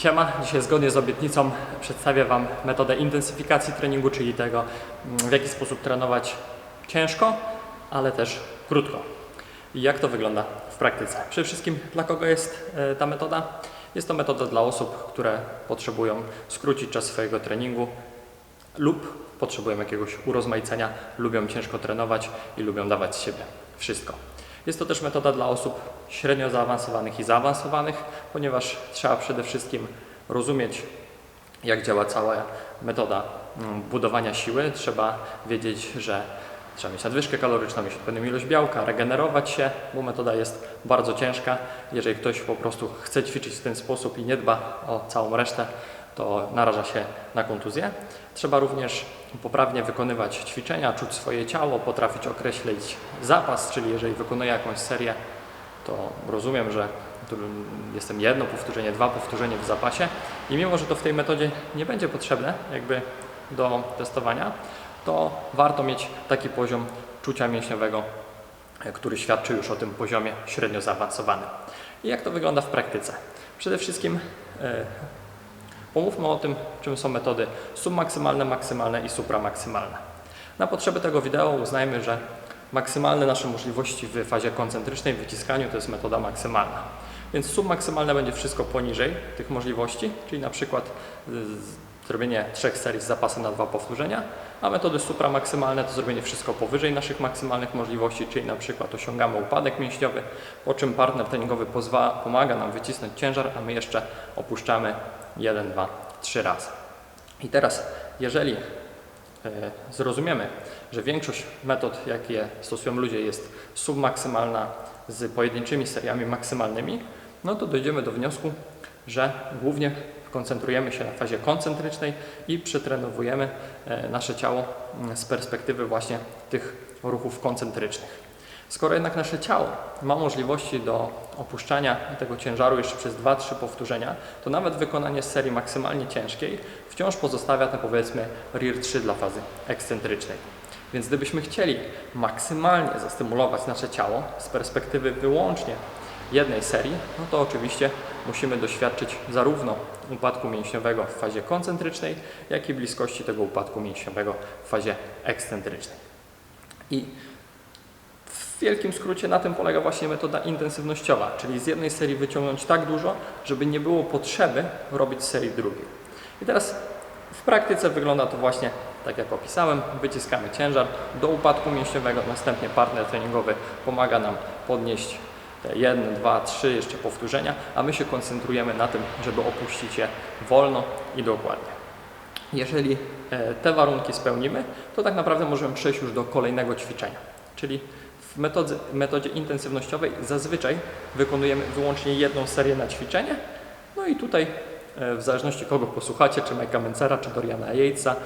Siema, dzisiaj zgodnie z obietnicą przedstawię Wam metodę intensyfikacji treningu, czyli tego, mm, w jaki sposób trenować ciężko, ale też krótko. I jak to wygląda w praktyce? Przede wszystkim, dla kogo jest e, ta metoda? Jest to metoda dla osób, które potrzebują skrócić czas swojego treningu lub potrzebują jakiegoś urozmaicenia, lubią ciężko trenować i lubią dawać z siebie wszystko. Jest to też metoda dla osób średnio zaawansowanych i zaawansowanych, ponieważ trzeba przede wszystkim rozumieć, jak działa cała metoda mm, budowania siły. Trzeba wiedzieć, że trzeba mieć nadwyżkę kaloryczną, mieć odpowiednią ilość białka, regenerować się, bo metoda jest bardzo ciężka. Jeżeli ktoś po prostu chce ćwiczyć w ten sposób i nie dba o całą resztę, to naraża się na kontuzję. Trzeba również poprawnie wykonywać ćwiczenia, czuć swoje ciało, potrafić określić zapas, czyli jeżeli wykonuję jakąś serię, to rozumiem, że jestem jedno powtórzenie, dwa powtórzenie w zapasie i mimo, że to w tej metodzie nie będzie potrzebne jakby do testowania, to warto mieć taki poziom czucia mięśniowego, który świadczy już o tym poziomie średnio zaawansowanym. I jak to wygląda w praktyce? Przede wszystkim e, Pomówmy o tym, czym są metody submaksymalne, maksymalne i supramaksymalne. Na potrzeby tego wideo uznajmy, że maksymalne nasze możliwości w fazie koncentrycznej, w wyciskaniu to jest metoda maksymalna. Więc submaksymalne będzie wszystko poniżej tych możliwości, czyli na przykład y, zrobienie trzech serii z zapasem na dwa powtórzenia, a metody supramaksymalne to zrobienie wszystko powyżej naszych maksymalnych możliwości, czyli na przykład osiągamy upadek mięśniowy, po czym partner treningowy pomaga nam wycisnąć ciężar, a my jeszcze opuszczamy 1, 2, 3 razy. I teraz, jeżeli e, zrozumiemy, że większość metod, jakie stosują ludzie, jest submaksymalna z pojedynczymi seriami maksymalnymi, no to dojdziemy do wniosku, że głównie koncentrujemy się na fazie koncentrycznej i przetrenowujemy e, nasze ciało mm, z perspektywy właśnie tych ruchów koncentrycznych. Skoro jednak nasze ciało ma możliwości do opuszczania tego ciężaru jeszcze przez 2-3 powtórzenia, to nawet wykonanie serii maksymalnie ciężkiej wciąż pozostawia to powiedzmy RIR 3 dla fazy ekscentrycznej. Więc gdybyśmy chcieli maksymalnie zastymulować nasze ciało z perspektywy wyłącznie jednej serii, no to oczywiście musimy doświadczyć zarówno upadku mięśniowego w fazie koncentrycznej, jak i bliskości tego upadku mięśniowego w fazie ekscentrycznej. I w wielkim skrócie na tym polega właśnie metoda intensywnościowa, czyli z jednej serii wyciągnąć tak dużo, żeby nie było potrzeby robić serii drugiej. I teraz w praktyce wygląda to właśnie tak jak opisałem, wyciskamy ciężar do upadku mięśniowego, następnie partner treningowy pomaga nam podnieść te jedne, dwa, trzy jeszcze powtórzenia, a my się koncentrujemy na tym, żeby opuścić je wolno i dokładnie. Jeżeli e, te warunki spełnimy, to tak naprawdę możemy przejść już do kolejnego ćwiczenia, czyli w metodzie, metodzie intensywnościowej zazwyczaj wykonujemy wyłącznie jedną serię na ćwiczenie. No i tutaj, e, w zależności kogo posłuchacie, czy Mike'a Mencera, czy Doriana Yatesa,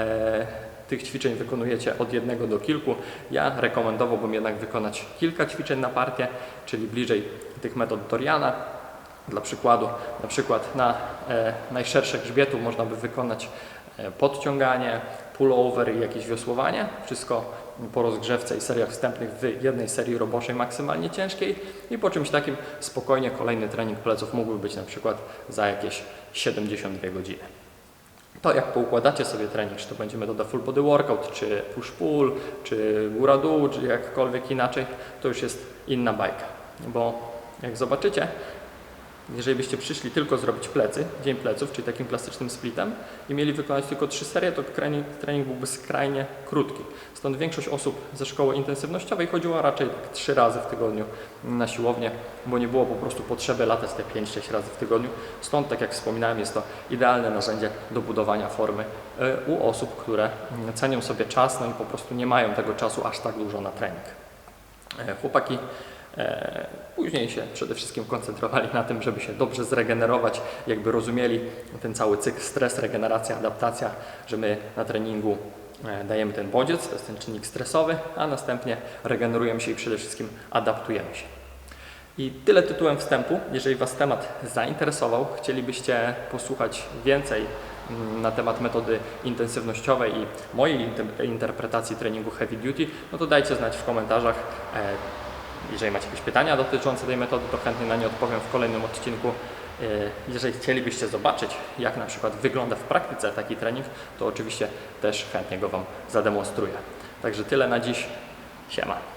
e, tych ćwiczeń wykonujecie od jednego do kilku. Ja rekomendowałbym jednak wykonać kilka ćwiczeń na partię, czyli bliżej tych metod Doriana. Dla przykładu, na przykład na e, najszersze grzbietu można by wykonać podciąganie, pullover i jakieś wiosłowanie. Wszystko po rozgrzewce i seriach wstępnych w jednej serii roboczej maksymalnie ciężkiej i po czymś takim spokojnie kolejny trening pleców mógłby być na przykład za jakieś 72 godziny. To jak poukładacie sobie trening, czy to będzie metoda full body workout, czy push-pull, czy góra-dół, czy jakkolwiek inaczej, to już jest inna bajka. Bo jak zobaczycie, jeżeli byście przyszli tylko zrobić plecy, dzień pleców, czyli takim klasycznym splitem i mieli wykonać tylko trzy serie, to trening, trening byłby skrajnie krótki. Stąd większość osób ze szkoły intensywnościowej chodziła raczej tak trzy razy w tygodniu na siłownię, bo nie było po prostu potrzeby latać te 5-6 razy w tygodniu. Stąd, tak jak wspominałem, jest to idealne narzędzie do budowania formy e, u osób, które cenią sobie czas, no i po prostu nie mają tego czasu aż tak dużo na trening. E, chłopaki później się przede wszystkim koncentrowali na tym, żeby się dobrze zregenerować, jakby rozumieli ten cały cykl stres, regeneracja, adaptacja, że my na treningu e, dajemy ten bodziec, to jest ten czynnik stresowy, a następnie regenerujemy się i przede wszystkim adaptujemy się. I tyle tytułem wstępu. Jeżeli Was temat zainteresował, chcielibyście posłuchać więcej mm, na temat metody intensywnościowej i mojej interpretacji treningu heavy duty, no to dajcie znać w komentarzach. E, jeżeli macie jakieś pytania dotyczące tej metody, to chętnie na nie odpowiem w kolejnym odcinku. Y, Jeżeli chcielibyście zobaczyć, jak na przykład wygląda w praktyce taki trening, to oczywiście też chętnie go Wam zademonstruję. Także tyle na dziś. Siema.